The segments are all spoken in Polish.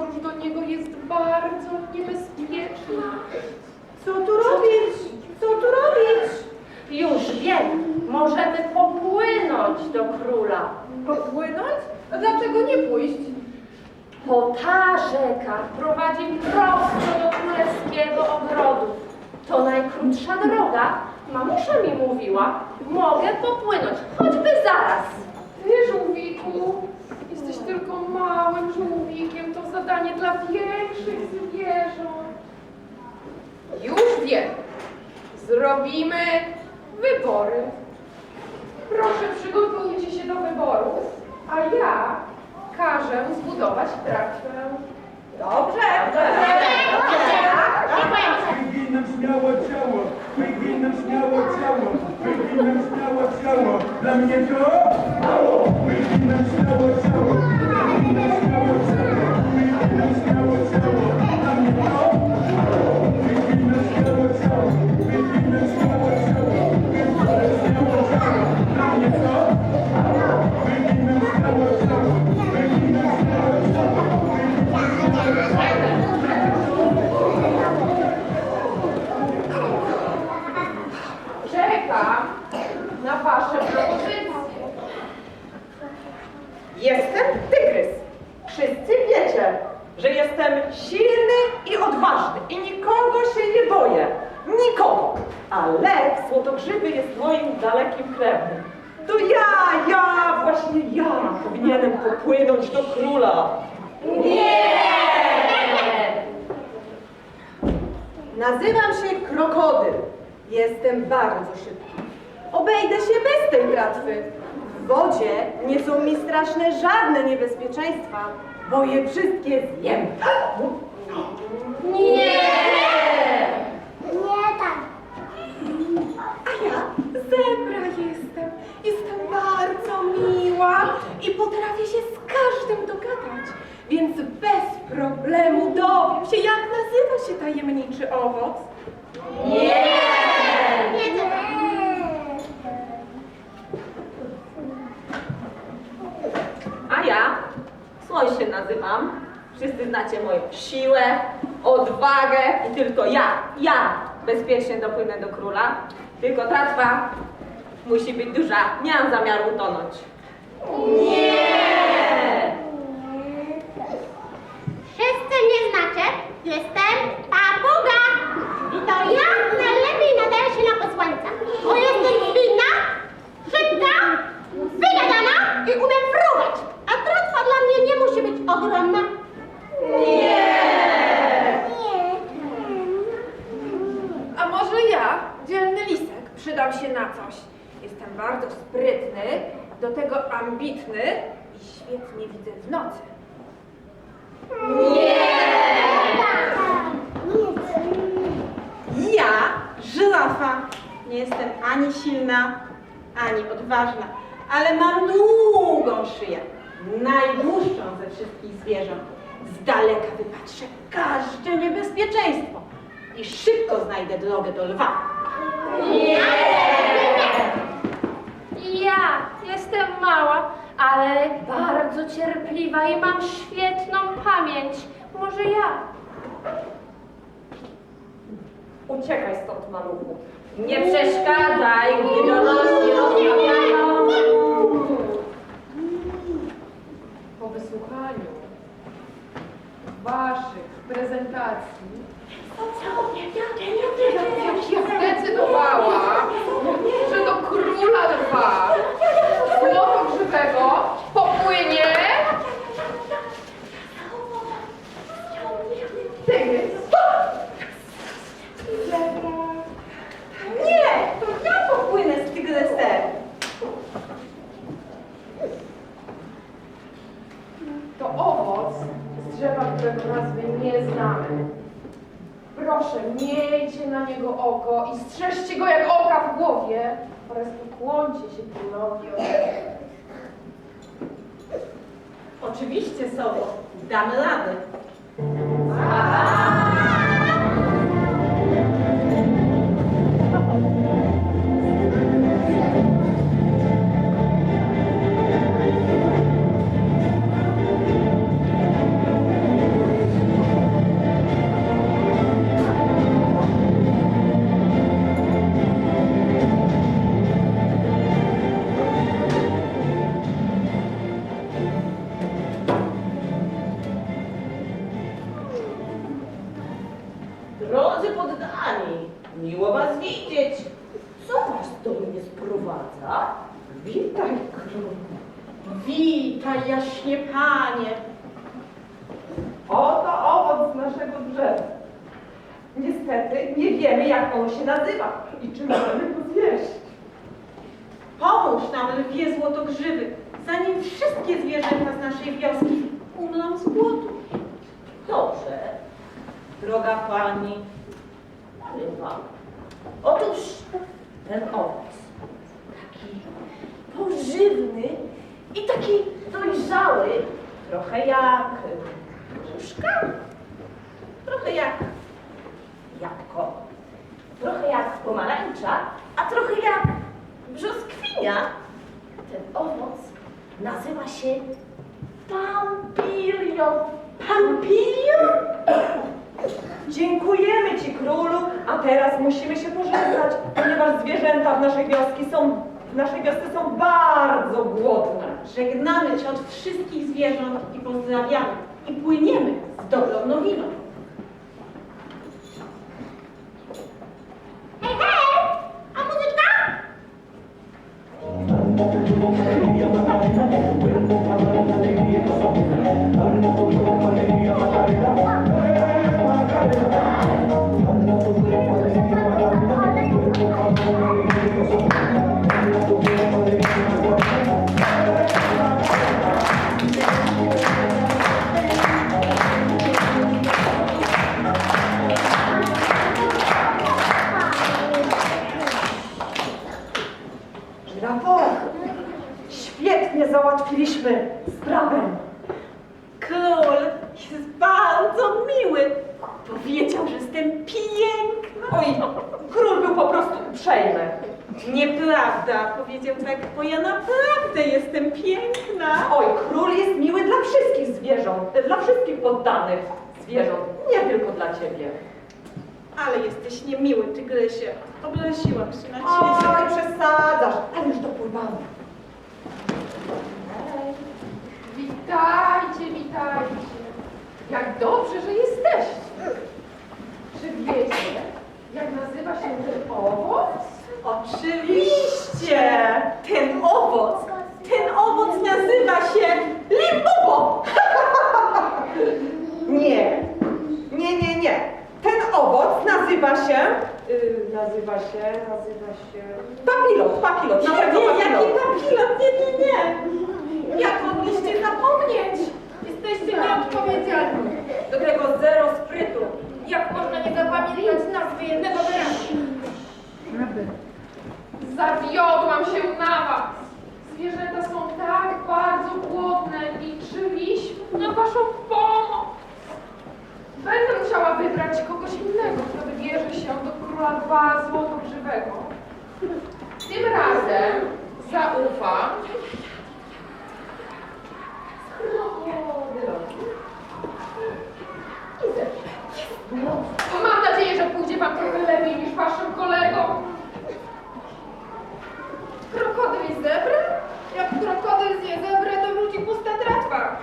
podróż do niego jest bardzo niebezpieczna. Co tu robić? Co tu robić? Już wiem, możemy popłynąć do króla. Popłynąć? A dlaczego nie pójść? Bo ta rzeka prowadzi prosto do królewskiego ogrodu. To najkrótsza droga. Mamusza mi mówiła, mogę popłynąć, choćby zaraz. Ty, żółwiku, tylko małym żółwikiem, to zadanie dla większych zwierząt. Już wiem. Zrobimy wybory. Proszę, przygotujcie się do wyborów, a ja każę zbudować tratwę. Dobrze, Wyginam nam śmiało ciało, wyginam nam śmiało ciało, wyginam nam śmiało ciało. Dla mnie to jestem silny i odważny i nikogo się nie boję. Nikogo. A lew złotogrzywy jest moim dalekim krewnym. To ja, ja, właśnie ja powinienem popłynąć do króla. Nazywam się Krokodyl. Jestem bardzo szybki. Obejdę się bez tej tratwy. W wodzie nie są mi straszne żadne niebezpieczeństwa, bo je wszystkie zjem. Nie tak. A ja zebra jestem. Jestem bardzo miła i potrafię się z każdym dogadać. Więc bez problemu dowiem się, jak nazywa się tajemniczy owoc. Nie tak. A ja, Słoń się nazywam. Wszyscy znacie moją siłę, odwagę i tylko ja, ja bezpiecznie dopłynę do króla. Tylko tratwa musi być duża, nie mam zamiaru utonąć. Wszyscy mnie znacie. Jestem papuga. I to ja najlepiej nadaję się na posłańca. Bo jestem zwinna, szybka, wygadana i umiem fruwać. A tratwa dla mnie nie musi być ogromna. A może ja, dzielny lisek, przydam się na coś. Jestem bardzo sprytny, do tego ambitny i świetnie widzę w nocy. Ja, żyrafa, nie jestem ani silna, ani odważna, ale mam długą szyję, najdłuższą ze wszystkich zwierząt. Z daleka wypatrzę każde niebezpieczeństwo i szybko znajdę drogę do lwa. Ja jestem mała, ale bardzo cierpliwa i mam świetną pamięć. Może ja? Uciekaj stąd, maluchu. Nie przeszkadzaj, gdy dorośli rozmawiają. Po wysłuchaniu waszych prezentacji zdecydowała, że do króla lwa złotogrzywego popłynie tygrys. Nie, to ja popłynę z tygrysem. To owoc z drzewa, którego nazwy Proszę, miejcie na niego oko i strzeżcie go jak oka w głowie oraz pokłońcie się królowi. Oczywiście, Sowo, damy radę. Drodzy poddani, miło was widzieć. Co was do mnie sprowadza? Witaj, królu. Witaj, jaśnie panie. Oto owoc z naszego drzewa. Niestety nie wiemy, jak on się nazywa i czy możemy go zjeść. Pomóż nam, lwie złotogrzywy, zanim wszystkie zwierzęta z naszej wioski umrą z głodu. Dobrze, droga pani. Ryba. Otóż ten owoc, taki pożywny i taki dojrzały, trochę jak gruszka, trochę jak jabłko, trochę jak pomarańcza, a trochę jak brzoskwinia. Ten owoc nazywa się Pampilion. Pampilion? Dziękujemy Ci, królu, a teraz musimy się pożegnać, ponieważ zwierzęta w naszej wioski są, w naszej wiosce są bardzo głodne. Żegnamy Cię od wszystkich zwierząt i pozdrawiamy. I płyniemy z dobrą nowiną. Ale jesteś niemiły, tygrysie. Obraziłam się na Oj, ciebie. przesadzasz, ale już dopływamy. Witajcie, witajcie. Jak dobrze, że jesteście. Czy wiecie, jak nazywa się ten owoc? Oczywiście! Ten owoc, ten owoc nazywa się limbobo. Nie, nie, nie, nie. Ten owoc nazywa się, y, nazywa się, nazywa się... Papilot, papilot, Nie, pewno nie, jaki papilot. papilot, nie, nie, nie. Jak mogliście zapomnieć? Jesteście nieodpowiedzialni. Do tego zero sprytu. Jak można nie zapamiętać nazwy jednego wyrazu? Zawiodłam się na was. Zwierzęta są tak bardzo głodne. Liczyliśmy na waszą pomoc. Będę musiała wybrać kogoś innego, kto wybierze się do króla dwa złotogrzywego. Tym razem zaufam krokodylowi. I. Mam nadzieję, że pójdzie wam trochę lepiej niż waszym kolegom. Krokodyl i zebrę? Jak krokodyl zje zebrę, to wróci pusta tratwa.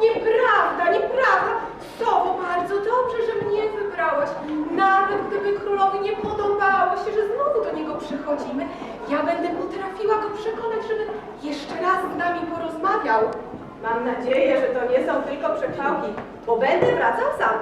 Nieprawda, nieprawda. Sowo, bardzo dobrze, że mnie wybrałaś. Nawet gdyby królowi nie podobało się, że znowu do niego przychodzimy, ja będę potrafiła go przekonać, żeby jeszcze raz z nami porozmawiał. Mam nadzieję, że to nie są tylko przechwałki, bo będę wracał sam.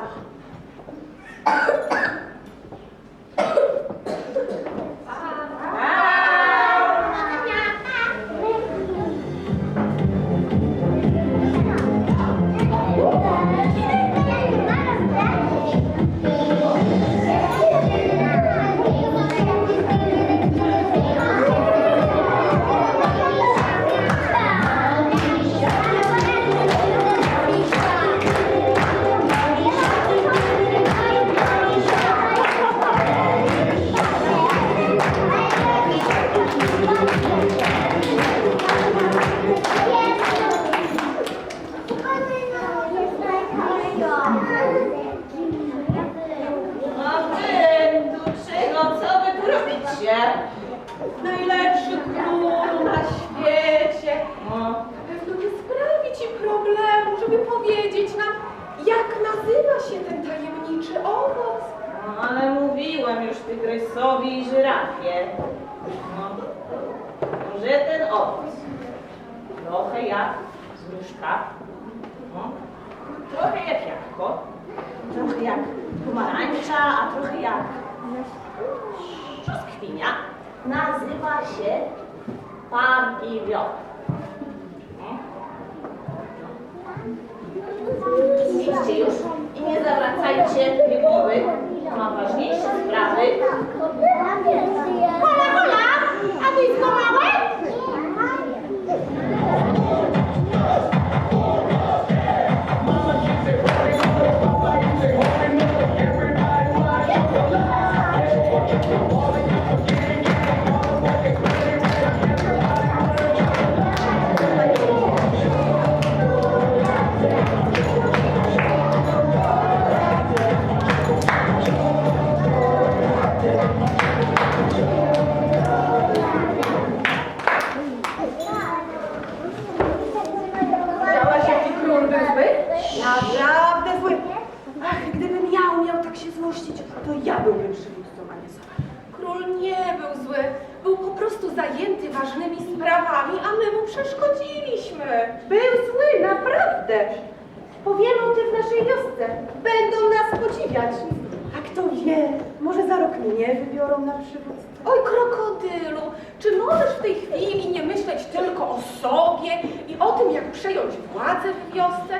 Brzoskwinia. Nazywa się papiwion. Idźcie już i nie zawracajcie mi głowy. Mam ważniejsze sprawy. Hola, hola! A ty złamałeś? Na. Oj, krokodylu, czy możesz w tej chwili nie myśleć tylko o sobie i o tym, jak przejąć władzę w wiosce?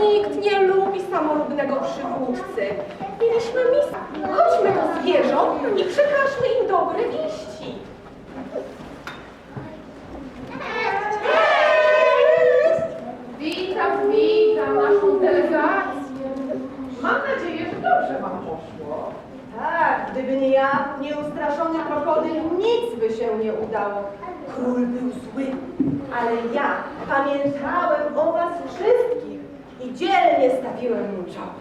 Nikt nie lubi samolubnego przywódcy. Mieliśmy misję. Chodźmy do zwierząt i przekażmy im dobre wieści. Witam, witam naszą delegację. Mam nadzieję, że dobrze wam poszło. Tak, gdyby nie ja, nieustraszony krokodyl, nic by udało. Król był zły, ale ja pamiętałem o was wszystkich i dzielnie stawiłem mu czoło.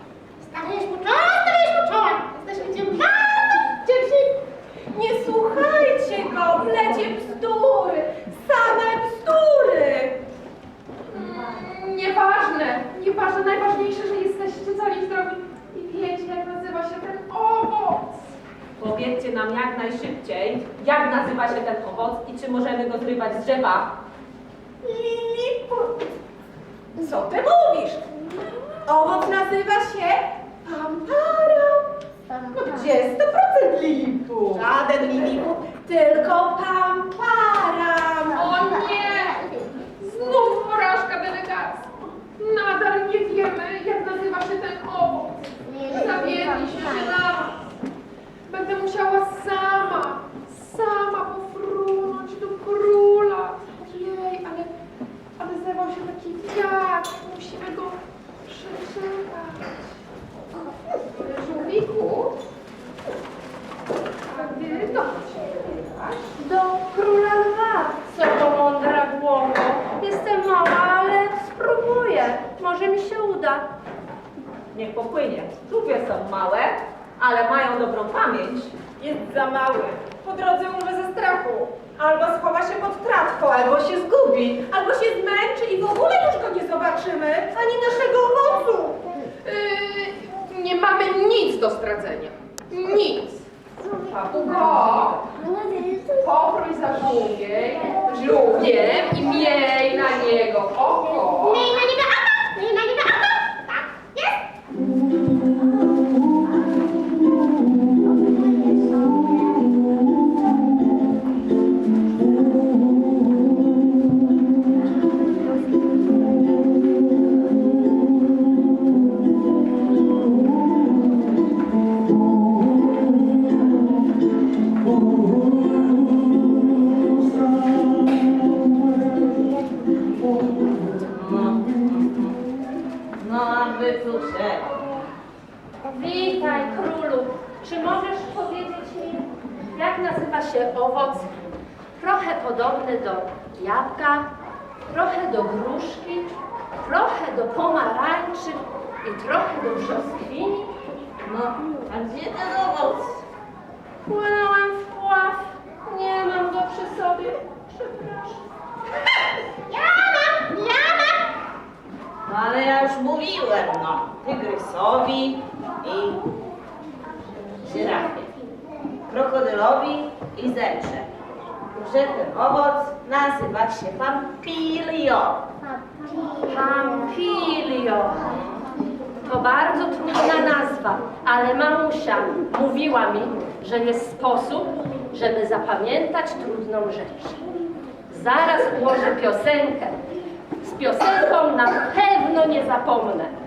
Stawiasz mu czoła, stawiasz mu czoła! Jesteśmy cię bardzo wdzięczni! Nie słuchajcie go, plecie bzdury, same bzdury. Mm, Nieważne, nieważne, najważniejsze, że jesteście cali zdrowi i wiecie, jak nazywa się ten owoc. Powiedzcie nam jak najszybciej, jak nazywa się ten owoc i czy możemy go zrywać z drzewa. Liliput. Co ty mówisz? Owoc nazywa się pampara. No gdzie 100% liliput? Żaden liliput, tylko pamparam. O nie! Znów porażka delegacji. Nadal nie wiemy, jak nazywa się ten owoc. Zawiedliśmy się na was. Będę musiała sama, sama pofrunąć do króla. Ojej, ale, ale zewał się taki wiatr. Musimy go przeczytać. Żółwiku, a ty dokąd się wybierasz? Do króla lwa, co to mądra głowo. Jestem mała, ale spróbuję. Może mi się uda. Niech popłynie. Żółwie są małe, ale mają dobrą pamięć. Jest za mały. Po drodze umrze ze strachu. Albo schowa się pod tratwą, albo się zgubi, albo się zmęczy i w ogóle już go nie zobaczymy, ani naszego owocu. Yy, nie mamy nic do stracenia. Nic. Papugo, poprój za żółwiej, żółwiem i miej na niego oko. Tygrysowi i żyrafie, krokodylowi i zebrze, że ten owoc nazywać się pampilio. Pampilio. To bardzo trudna nazwa, ale mamusia mówiła mi, że jest sposób, żeby zapamiętać trudną rzecz. Zaraz ułożę piosenkę. Z piosenką na pewno nie zapomnę.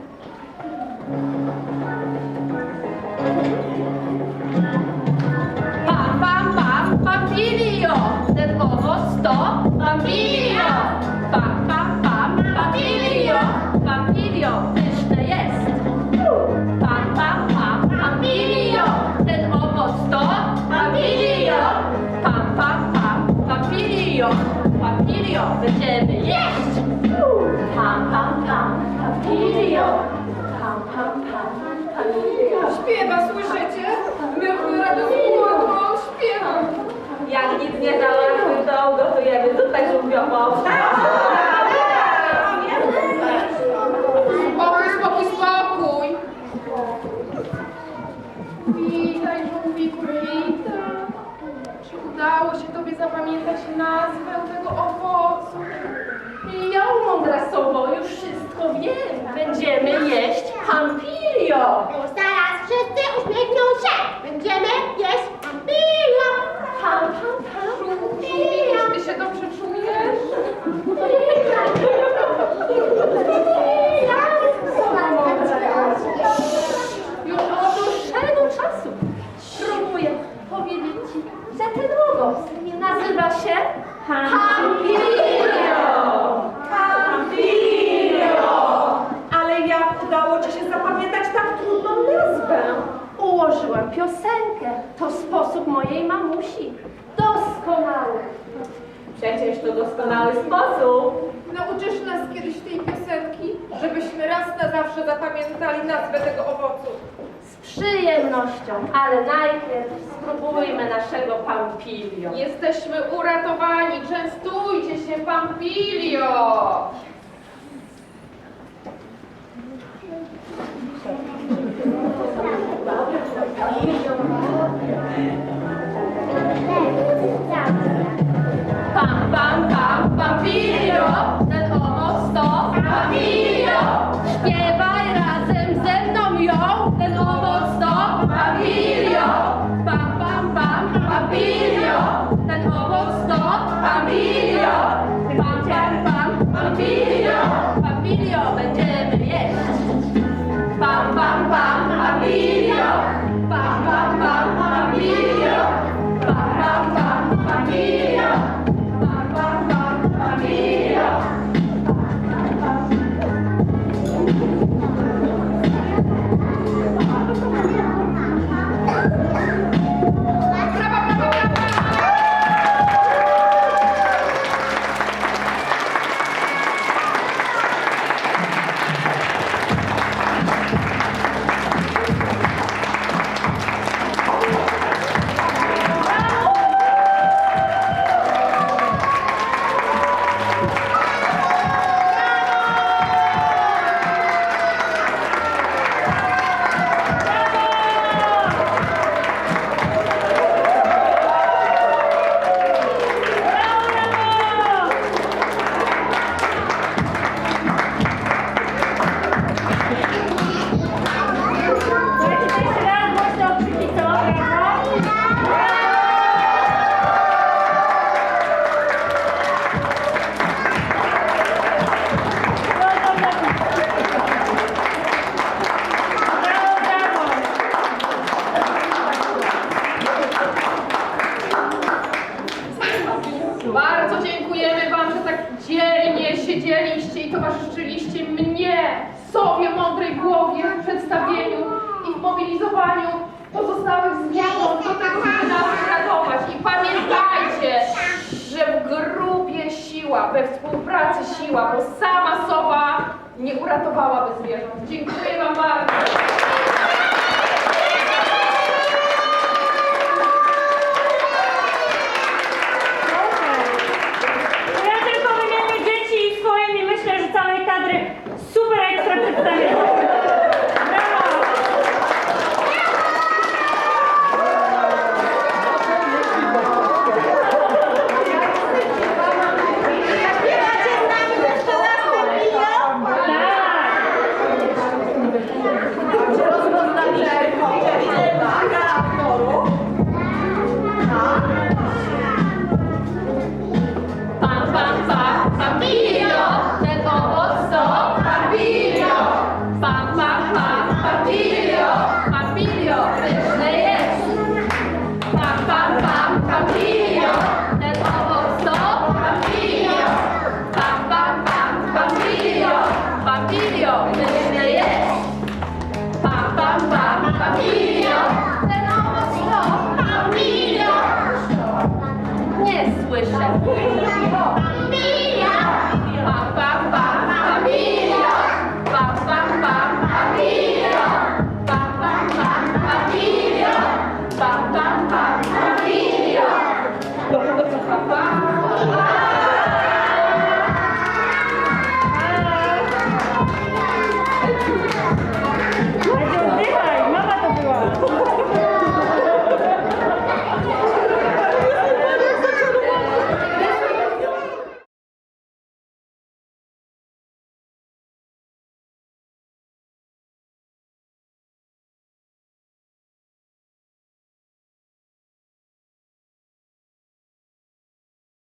Udało się tobie zapamiętać nazwę tego owocu? Ja mądra sowo, już wszystko wiem. Będziemy jeść pampilio. Zaraz wszyscy uśmiechną się. Będziemy jeść pam, pam. Pampilio. Ty się dobrze czujesz? Już od dłuższego czasu próbuję powiedzieć ci, że ten owoc nazywa się pampilio. Ale jak udało ci się zapamiętać tak trudną nazwę? Ułożyłam piosenkę. To sposób mojej mamusi. Doskonały. Przecież to doskonały sposób. Nauczysz nas kiedyś tej piosenki, żebyśmy raz na zawsze zapamiętali nazwę tego owocu. Z przyjemnością, ale najpierw spróbujmy naszego pampilio. Jesteśmy uratowani, częstujcie się, Pampilio! Ten owoc Bardzo dziękujemy Wam, że tak dzielnie siedzieliście i towarzyszyliście mnie, sobie mądrej głowie w przedstawieniu i w mobilizowaniu pozostałych zwierząt do tego, żeby nas uratować. I pamiętajcie, że w grupie siła, we współpracy siła, bo sama sowa nie uratowałaby zwierząt. Dziękuję Wam outra personalidade.